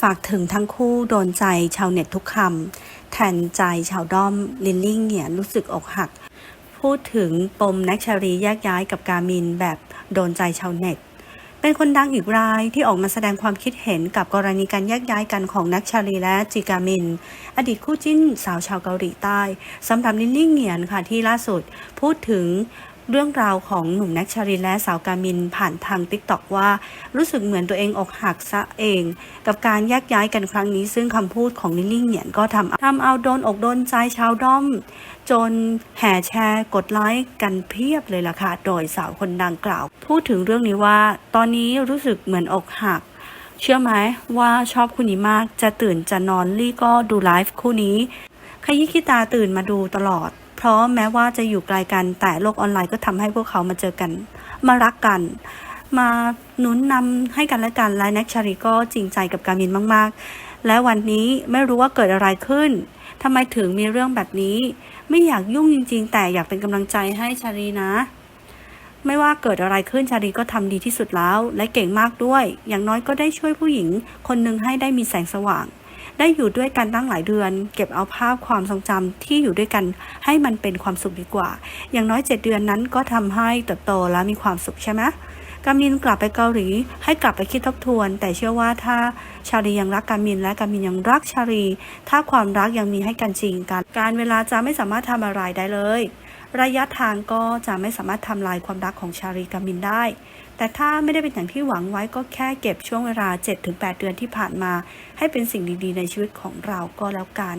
ฝากถึงทั้งคู่โดนใจชาวเน็ตทุกคำแทนใจชาวด้อมลินลิ่งเนี่ยรู้สึกอกหัก พูดถึงปมแน็กชารีแยกย้ายกับกามินแบบโดนใจชาวเน็ต เป็นคนดังอีกรายที่ออกมาแสดงความคิดเห็นกับกรณีการแยกย้ายกันของนักชาลีและจิกามิน อดีตคู่จิ้นสาวชาวเกาหลีใต้สำหรับลินลิ่งเหงียนค่ะที่ล่าสุด พูดถึง เรื่องราวของหนุ่มนักชาลีและสาวกามินผ่านทางติ๊กต็อกว่า รู้สึกเหมือนตัวเองอกหักซะเอง กับการแยกย้ายกันครั้งนี้ซึ่งคำพูดของลิลลิ่เหงียนก็ทำทำเอาโดนอกโดนใจชาวด้อม จนแห่แชร์กดไลค์กันเพียบเลยล่ะค่ะ โดยสาวคนดังกล่าว พูดถึงเรื่องนี้ว่า ตอนนี้รู้สึกเหมือนอกหักเชื่อไหมว่าชอบคู่นี้มากจะตื่นจะนอนลี่ก็ดูไลฟ์คู่นี้ขยี้ขี้ตาตื่นมาดูตลอด เพราะแม้ว่าจะอยู่ไกลกันแต่โลกออนไลน์ก็ทำให้พวกเขามาเจอกัน มารักกัน มาหนุนนำให้กันและกันและแน็กชารีก็จริงใจกับการมินมาก ๆ และวันนี้ไม่รู้ว่าเกิดอะไรขึ้นทำไมถึงมีเรื่องแบบนี้ ไม่อยากยุ่งจริง ๆ แต่อยากเป็นกำลังใจให้ชารีนะไม่ว่าเกิดอะไรขึ้นชาลีก็ทำดีที่สุดแล้ว และเก่งมากด้วย อย่างน้อยก็ได้ช่วยผู้หญิง คนหนึ่งให้ได้มีแสงสว่าง ได้อยู่ด้วยกันตั้งหลายเดือน เก็บเอาภาพความทรงจำที่อยู่ด้วยกัน ให้มันเป็นความสุขดีกว่า อย่างน้อยเจ็ดเดือนนั้นก็ทำให้เติบโตและมีความสุขใช่ไหมกามินกลับไปเกาหลีให้กลับไปคิดทบทวน แต่เชื่อว่าถ้าชาลียังรักกามินและกามินยังรักชาลีถ้าความรักยังมีให้กันจริงกันการเวลาจะไม่สามารถทำอะไรได้เลย ระยะทางก็จะไม่สามารถทำลายความรักของชาลีกามินได้ แต่ถ้าไม่ได้เป็นอย่างที่หวังไว้ก็แค่เก็บช่วงเวลา 7-8 เดือนที่ผ่านมา ให้เป็นสิ่งดีๆ ในชีวิตของเราก็แล้วกัน